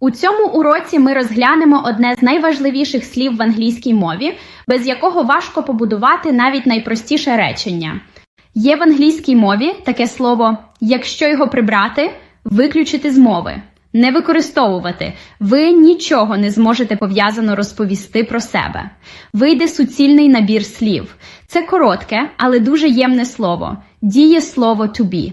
У цьому уроці ми розглянемо одне з найважливіших слів в англійській мові, без якого важко побудувати навіть найпростіше речення. Є в англійській мові таке слово якщо його прибрати, виключити з мови, не використовувати. Ви нічого не зможете пов'язано розповісти про себе. Вийде суцільний набір слів. Це коротке, але дуже ємне слово. Діє слово to be.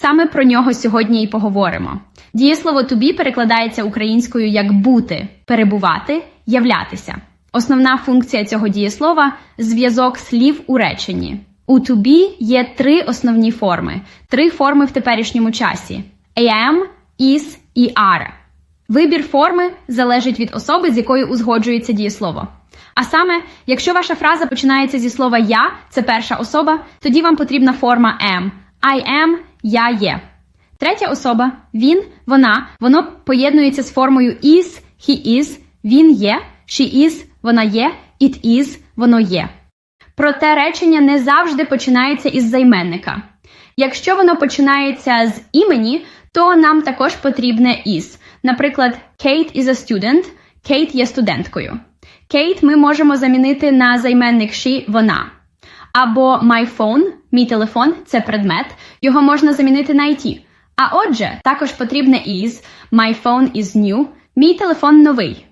Саме про нього сьогодні і поговоримо. Дієслово be перекладається українською як бути, перебувати, являтися. Основна функція цього дієслова зв'язок слів у реченні. У be є три основні форми, три форми в теперішньому часі: am, is і are. Вибір форми залежить від особи, з якою узгоджується дієслово. А саме, якщо ваша фраза починається зі слова я, це перша особа, тоді вам потрібна форма am. I am, я є. Третя особа він, вона, воно поєднується з формою is, he is, він є, she is, вона є, it is, воно є. Проте речення не завжди починається із займенника. Якщо воно починається з імені, то нам також потрібне is. Наприклад, Kate is a student, Кейт є студенткою. Кейт ми можемо замінити на займенник she, вона. Або my phone, мій телефон це предмет, його можна замінити на IT. А отже, також потрібне is, my phone is new, мій телефон новий.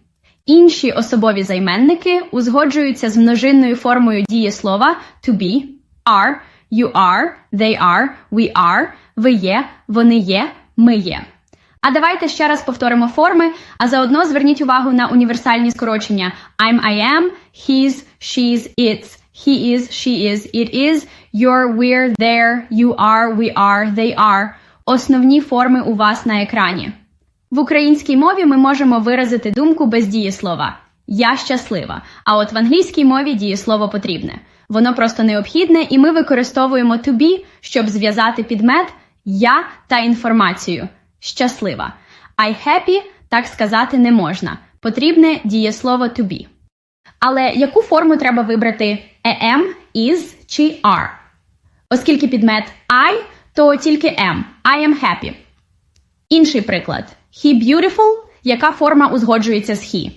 Інші особові займенники узгоджуються з множинною формою дієслова to be, are, you are, they are, we are, ви є, вони є, ми є. А давайте ще раз повторимо форми, а заодно зверніть увагу на універсальні скорочення I'm, I am, he's, she's, it's, he is, she is, it is, you're, we're, there, you are, we are, they are. Основні форми у вас на екрані. В українській мові ми можемо виразити думку без дієслова Я щаслива. А от в англійській мові дієслово потрібне. Воно просто необхідне, і ми використовуємо to be, щоб зв'язати підмет я та інформацію. Щаслива. I happy так сказати не можна. Потрібне дієслово to be. Але яку форму треба вибрати am, is чи are? Оскільки підмет I, то тільки am. I am happy. Інший приклад. He beautiful, яка форма узгоджується з he?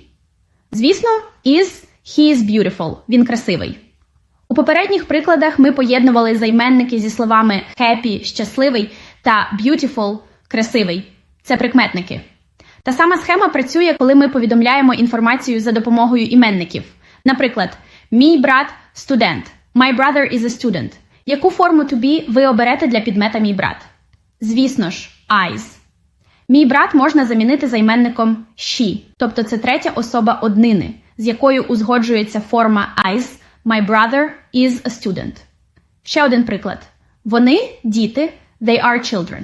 Звісно, is he is beautiful. Він красивий. У попередніх прикладах ми поєднували займенники зі словами happy щасливий та beautiful красивий. Це прикметники. Та сама схема працює, коли ми повідомляємо інформацію за допомогою іменників. Наприклад, мій брат студент. My brother is a student. Яку форму be ви оберете для підмета мій брат? Звісно ж, eyes. Мій брат можна замінити займенником she, тобто це третя особа однини, з якою узгоджується форма eyes. My brother is a student. Ще один приклад. Вони діти, they are children.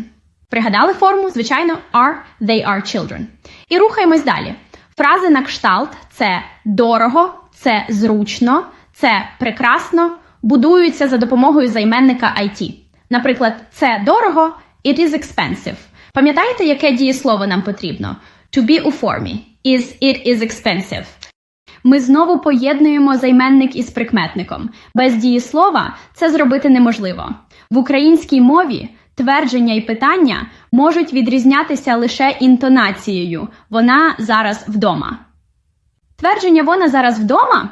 Пригадали форму? Звичайно, are, they are children. І рухаємось далі. Фрази на кшталт це дорого, це зручно, це прекрасно, будуються за допомогою займенника IT. Наприклад, це дорого, it is expensive. Пам'ятаєте, яке дієслово нам потрібно? To be у формі. Is it is expensive. Ми знову поєднуємо займенник із прикметником. Без дієслова це зробити неможливо. В українській мові твердження і питання можуть відрізнятися лише інтонацією. Вона зараз вдома. Твердження вона зараз вдома.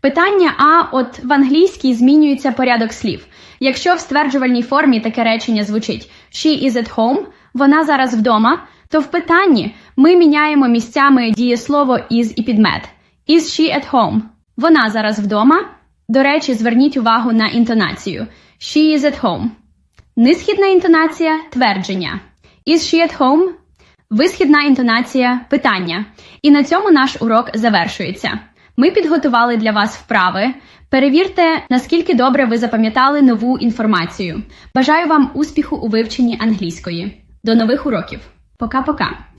Питання А от в англійській змінюється порядок слів. Якщо в стверджувальній формі таке речення звучить She is at home, вона зараз вдома, то в питанні ми міняємо місцями дієслово is і підмет. Is she at home? Вона зараз вдома. До речі, зверніть увагу на інтонацію. She is at home. Нисхідна інтонація твердження. Is she at home? Висхідна інтонація питання. І на цьому наш урок завершується. Ми підготували для вас вправи. Перевірте, наскільки добре ви запам'ятали нову інформацію. Бажаю вам успіху у вивченні англійської. До нових уроків. Пока-пока!